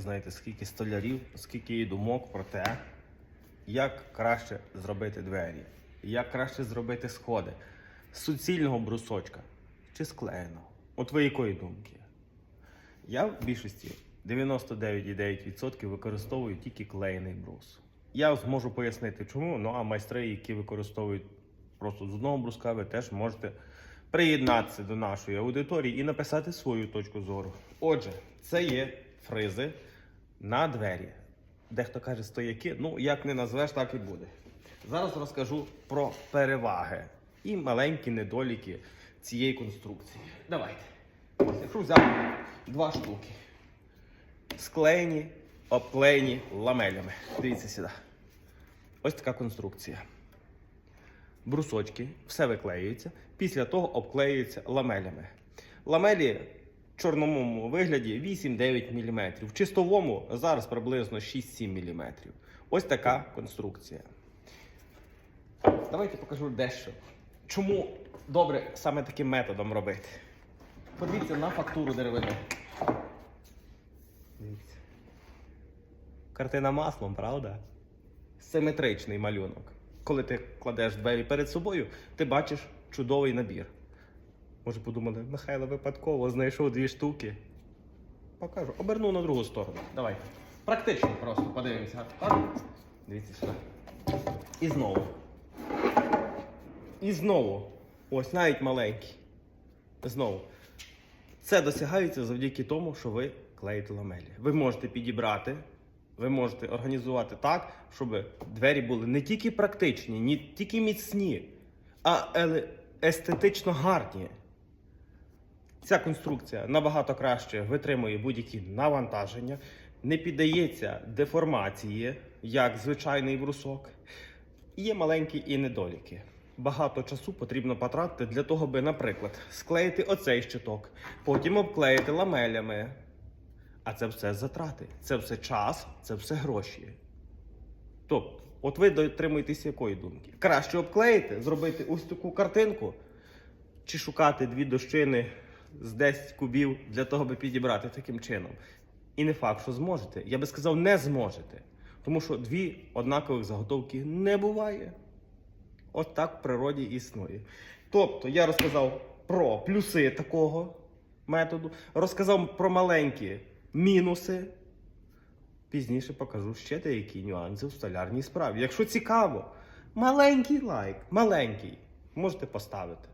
знаєте, скільки столярів, скільки є думок про те, як краще зробити двері, як краще зробити сходи з суцільного брусочка чи склеєного. От ви якої думки? Я в більшості 99,9% використовую тільки клеєний брус. Я зможу пояснити, чому. Ну а майстри, які використовують просто з одного бруска, ви теж можете приєднатися до нашої аудиторії і написати свою точку зору. Отже, це є фризи на двері. Дехто каже стояки, ну як не назвеш, так і буде. Зараз розкажу про переваги і маленькі недоліки цієї конструкції. Давайте. Якщо взяти два штуки. Склеєні, обклеєні ламелями. Дивіться сюди. Ось така конструкція. Брусочки, все виклеюється, після того обклеюється ламелями. Ламелі чорному вигляді 8-9 мм, в чистовому зараз приблизно 6-7 мм. Ось така конструкція. Давайте покажу дещо. Чому добре саме таким методом робити? Подивіться на фактуру деревини. Дивіться. Картина маслом, правда? Симетричний малюнок. Коли ти кладеш двері перед собою, ти бачиш чудовий набір. Може подумали, Михайло випадково знайшов дві штуки. Покажу. Оберну на другу сторону. Давайте. Практично просто подивимося. Так? Дивіться сюди. І знову. І знову. Ось навіть маленький. Знову. Це досягається завдяки тому, що ви клеїте ламелі. Ви можете підібрати, ви можете організувати так, щоб двері були не тільки практичні, не тільки міцні, а естетично гарні. Ця конструкція набагато краще витримує будь-які навантаження, не піддається деформації, як звичайний брусок. Є маленькі і недоліки. Багато часу потрібно потратити для того, би, наприклад, склеїти оцей щиток, потім обклеїти ламелями. А це все затрати, це все час, це все гроші. Тобто, от ви дотримуєтесь якої думки? Краще обклеїти, зробити ось таку картинку, чи шукати дві дощини з 10 кубів для того, би підібрати таким чином. І не факт, що зможете. Я би сказав, не зможете. Тому що дві однакових заготовки не буває. От так в природі існує. Тобто я розказав про плюси такого методу, розказав про маленькі мінуси. Пізніше покажу ще деякі нюанси в столярній справі. Якщо цікаво, маленький лайк, маленький, можете поставити.